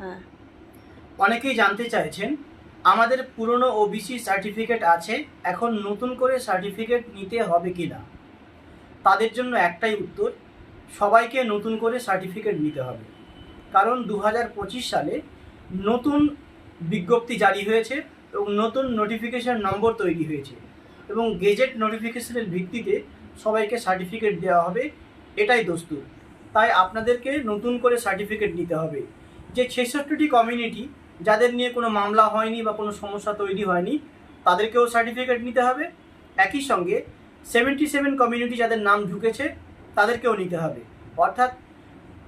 হ্যাঁ। অনেকেই জানতে চাইছেন, আমাদের পুরনো ওবিসি সার্টিফিকেট আছে, এখন নতুন করে সার্টিফিকেট নিতে হবে কি না? তাদের জন্য একটাই উত্তর, সবাইকে নতুন করে সার্টিফিকেট নিতে হবে। কারণ দু হাজার পঁচিশ সালে নতুন বিজ্ঞপ্তি জারি হয়েছে এবং নতুন নোটিফিকেশন নম্বর তৈরি হয়েছে এবং গেজেট নোটিফিকেশনের ভিত্তিতে সবাইকে সার্টিফিকেট দেওয়া হবে, এটাই দস্তুর। তাই আপনাদেরকে নতুন করে সার্টিফিকেট নিতে হবে। যে ছেষট্টিটি কমিউনিটি যাদের নিয়ে কোনো মামলা হয়নি বা কোনো সমস্যা তৈরি হয়নি, তাদেরকেও সার্টিফিকেট নিতে হবে। একই সঙ্গে সেভেন্টি সেভেন কমিউনিটি যাদের নাম ঢুকেছে, তাদেরকেও নিতে হবে। অর্থাৎ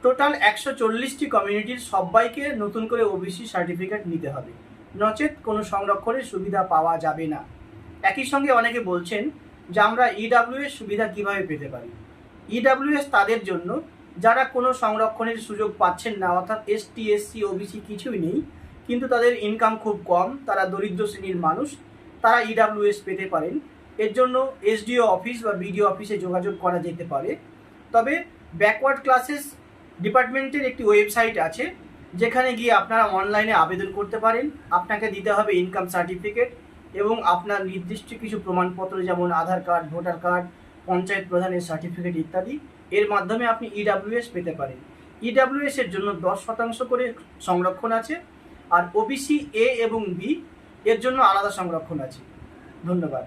টোটাল একশো চল্লিশটি কমিউনিটির সবাইকে নতুন করে ওবিসি সার্টিফিকেট নিতে হবে। নচেত কোনো সংরক্ষণের সুবিধা পাওয়া যাবে না। একই সঙ্গে অনেকে বলছেন যে আমরা ইডাব্লিউএস সুবিধা কীভাবে পেতে পারি? ইডাব্লিউএস তাদের জন্য যারা কোনো সংরক্ষণের সুযোগ পাচ্ছেন না, অর্থাৎ এসটি এসসি ওবিসি কিছুই নেই, কিন্তু তাদের ইনকাম খুব কম, তারা দরিদ্র শ্রেণির মানুষ, তারা ইডাব্লিউএস পেতে পারেন। এর জন্য এসডিও অফিস বা বিডিও অফিসে যোগাযোগ করা যেতে পারে। তবে ব্যাকওয়ার্ড ক্লাসেস ডিপার্টমেন্টের একটি ওয়েবসাইট আছে, যেখানে গিয়ে আপনারা অনলাইনে আবেদন করতে পারেন। আপনাকে দিতে হবে ইনকাম সার্টিফিকেট এবং আপনার নির্দিষ্ট কিছু প্রমাণপত্র, যেমন Aadhaar card, voter card panchayat প্রধানের সার্টিফিকেট ইত্যাদি। এর মাধ্যমে আপনি ইডাব্লিউএস পেতে পারেন। ইডাব্লিউএস এর জন্য দশ শতাংশ করে সংরক্ষণ আছে। আর ওবিসি এ এবং বি এর জন্য আলাদা সংরক্ষণ আছে। ধন্যবাদ।